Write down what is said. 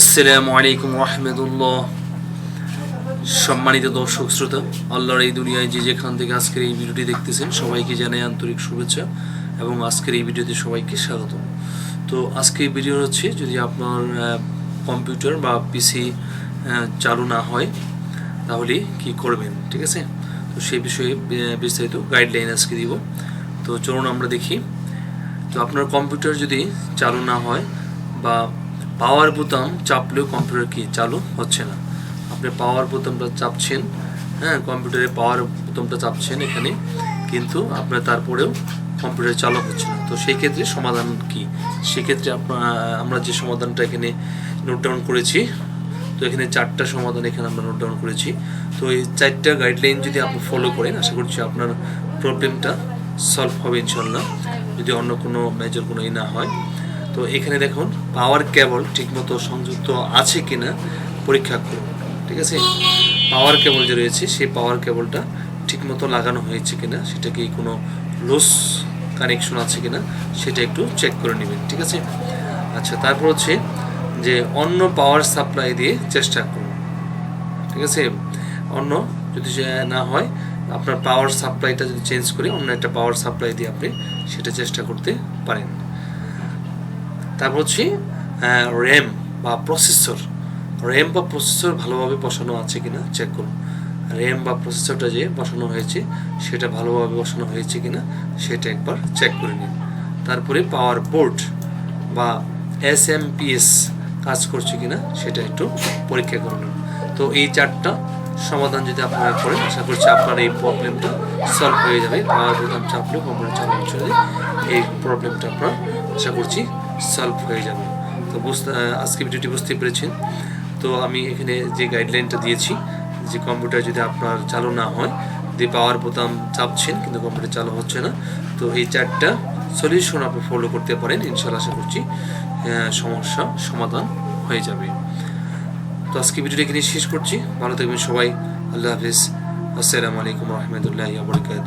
আসসালামু আলাইকুম রহমতুল্লাহ। সম্মানিত দর্শক, শ্রোতা, আল্লাহর এই দুনিয়ায় যে যেখান থেকে আজকের এই ভিডিওটি দেখতেছেন, সবাইকে জানাই আন্তরিক শুভেচ্ছা এবং আজকের এই ভিডিওতে সবাইকে স্বাগত। তো আজকে এই ভিডিও হচ্ছে, যদি আপনার কম্পিউটার বা পিসি চালু না হয়, তাহলে কি করবেন, ঠিক আছে? তো সেই বিষয়ে বিস্তারিত গাইডলাইন আজকে দিব। তো চলুন আমরা দেখি। তো আপনার কম্পিউটার যদি চালু না হয় বা পাওয়ার বোতাম চাপলেও কম্পিউটার কি চালু হচ্ছে না। আপনি পাওয়ার বোতামটা চাপছেন হ্যাঁ কম্পিউটারে পাওয়ার বোতামটা চাপছেন এখানে, কিন্তু আপনার তারপরেও কম্পিউটার চালু হচ্ছে না। তো সেই ক্ষেত্রে সমাধান কি? সেক্ষেত্রে আমরা যে সমাধানটা এখানে নোট ডাউন করেছি, তো এখানে চারটা সমাধান এখানে আমরা নোট ডাউন করেছি। তো এই চারটা গাইডলাইন যদি আপনি ফলো করেন, আশা করছি আপনার প্রবলেমটা সলভ হবে ইনশাল্লাহ যদি অন্য কোনো মেজর কোনো ই না হয়। তো এখানে দেখুন পাওয়ার কেবল ঠিকমতো সংযুক্ত আছে কিনা পরীক্ষা করুন, ঠিক আছে? পাওয়ার কেবল যে রয়েছে, সেই পাওয়ার কেবলটা ঠিকমতো লাগানো হয়েছে কিনা, সেটা কি কোনো লুজ কানেকশন আছে কিনা, সেটা একটু চেক করে নেবেন, ঠিক আছে? আচ্ছা তারপর হচ্ছে যে অন্য পাওয়ার সাপ্লাই দিয়ে চেষ্টা করুন, ঠিক আছে? অন্য যদি না হয়, আপনার পাওয়ার সাপ্লাইটা যদি চেঞ্জ করে অন্য একটা পাওয়ার সাপ্লাই দিয়ে আপনি সেটা চেষ্টা করতে পারেন। তারপর হচ্ছে র্যাম বা প্রসেসর র্যাম বা প্রসেসর ভালোভাবে বসানো আছে কিনা চেক করুন। র্যাম বা প্রসেসরটা যে বসানো হয়েছে, সেটা ভালোভাবে বসানো হয়েছে কিনা, সেটা একবার চেক করে নিন। তারপরে পাওয়ার বোর্ড বা এস এম পিএস কাজ করছে কিনা, সেটা একটু পরীক্ষা করে নিন। তো এই চারটা সমাধান যদি আপনারা করেন, আশা করছি আপনার এই প্রবলেমটা সলভ হয়ে যাবে। পাওয়ার বোতাম চাপলে কম্পিউটার জন্য এই প্রবলেমটা আপনার, আশা করছি সলভ হয়ে যাবে। তো বুঝতে, আজকে ভিডিওটি বুঝতে পেরেছেন। তো আমি এখানে যে গাইডলাইনটা দিয়েছি, যে কম্পিউটার যদি আপনার চালু না হয় যে পাওয়ার বোতাম চাপছেন, কিন্তু কম্পিউটার চালু হচ্ছে না, তো এই চারটা সলিউশন আপনি ফলো করতে পারেন ইনশাল্লাহ আশা করছি সমস্যা সমাধান হয়ে যাবে। তো আজকে ভিডিওটা এখানে শেষ করছি। ভালো থাকবেন সবাই। আল্লাহ হাফিজ। আসসালামু আলাইকুম রহমতুল্লাহ বরকাত